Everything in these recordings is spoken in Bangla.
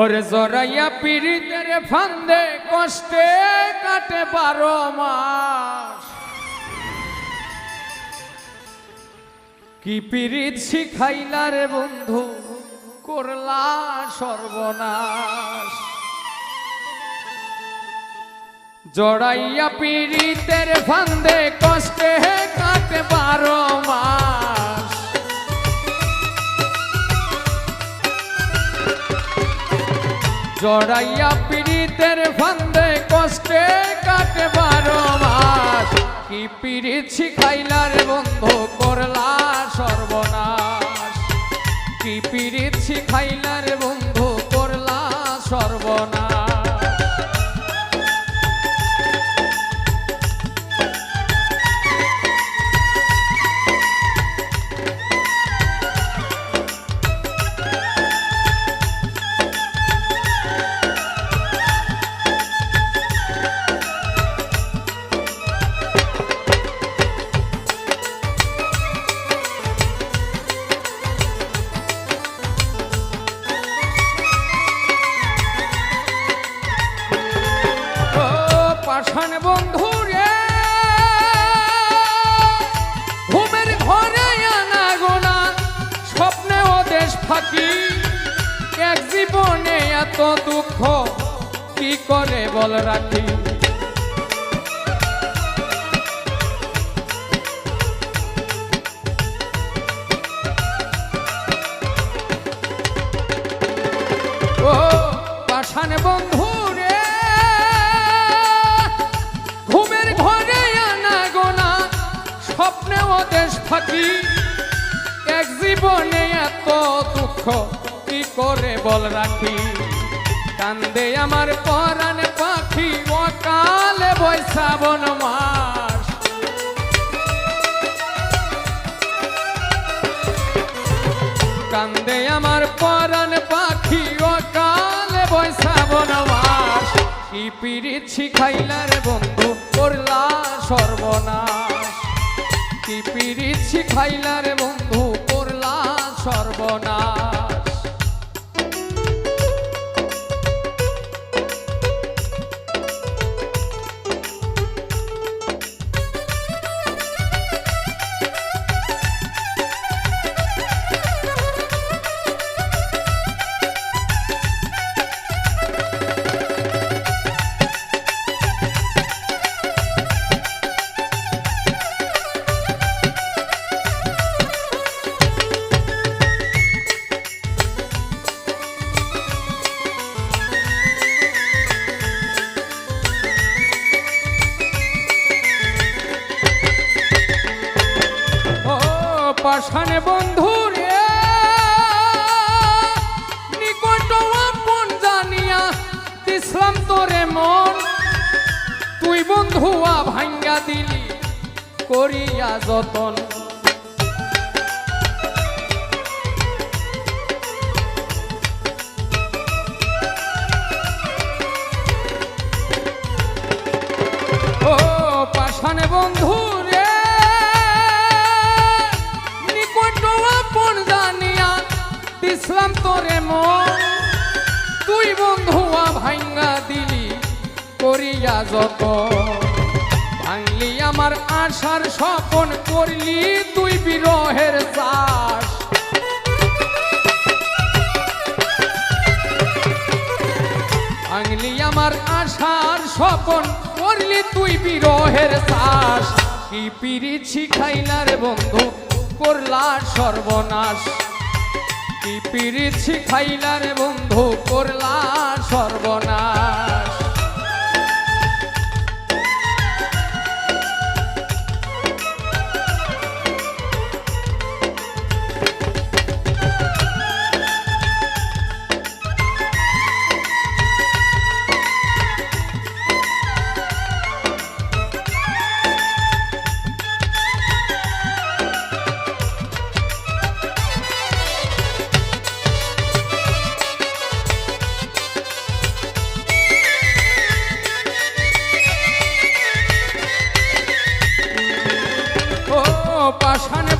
ওরে জরাইয়া পীড়িতের ফান্দে কষ্টে কাটে বারো মাস। কি পীড়িত শিখাইলা রে বন্ধু, করলা সর্বনাশ। জড়াইয়া পীড়িতের ফান্দে কষ্টে কাটে বারো মাস। জড়াইয়া পীড়িতের ফান্দে কষ্টে কাটে বারো মাস। কি পীড়িত শিখাইলার বন্ধু, করলা সর্বনাশ। কি পীড়িত শিখাইলার বন্ধু, করলা সর্বনাশ। পাষাণ বন্ধু রে। ঘুমের ঘরে আনা গোনা, স্বপ্নে ও দেশ ফাঁকি। এক জীবনে এত দুঃখ, কি করে বল রাখি? স্বপ্নে দেশ থাকি, এক জীবনে এত দুঃখ, কি করে বল রাখি? কান্দে আমার পরাণ পাখি, অকালে বৈশাবন মাস। কান্দে আমার পরাণ পাখি, অকালে বৈশাবন মাস। কি পিরিত শিখাইলার বন্ধু, করলা সর্বনাশ। কি পিরিত শিখাইলার বন্ধু করলা সর্বনাশ। পাষাণে বন্ধু রে। নিকট আপন জানিয়া দিসলাম তোরে মন। তুই বন্ধুয়া ভাঙ্গা দিলি করিয়া যতন। ও পাষাণে বন্ধু দিসলাম তোরে তুই বন্ধুয়া ভাঙ্গা দিলি করিয়া যত। ভাঙলি আমার আশার স্বপন করলি তুই বিরহের চাষ। ভাঙলি আমার আশার স্বপন করলি তুই বিরহের চাষ। কি পিরিত শিখাইলার বন্ধু, করলা সর্বনাশ। কি খাইলার বন্ধু করলা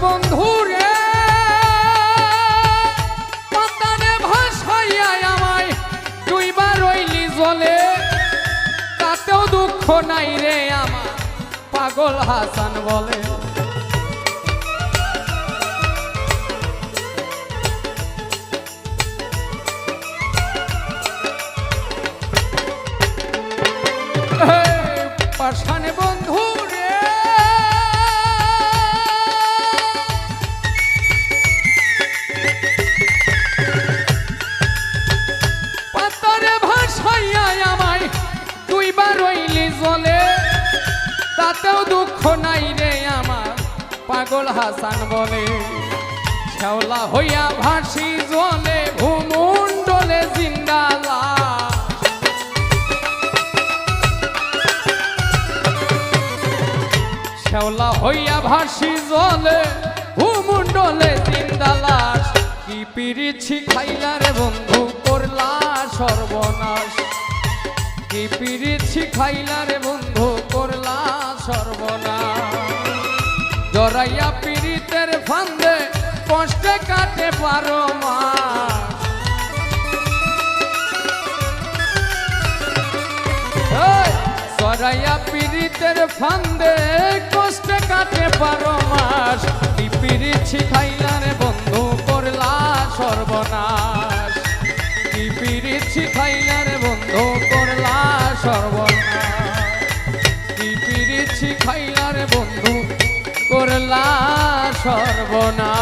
বন্ধু রে পাতারে ভাসাইয়া আমায় দুইবার রইলি তাতেও দুঃখ নাই রে আমার, পাগল হাসান বলে। পাগল হাসান বলে, শ্যাওলা হইয়া ভাসি জলে জিন্দালা। শ্যাওলা হইয়া ভাসি জলে কি পিরিছি খাইলা রে বন্ধু, করলা সর্বনাশ। কি পিরিছি খাইলা রে বন্ধু, করলা সর্বনাশ। জরাইয়া পীড়িতের ফান্দে কষ্টে কাটে পারো মাস এই, জরাইয়া পীড়িতের ফান্দে কষ্টে কাটে পারো মাস কি পিরিছি খাইলা রে বন্ধু করলা সর্বনাশ। কি খাইলা রে বন্ধু করলা সর্বনাশ। কি খাইলা আল্লাহ সর্বনা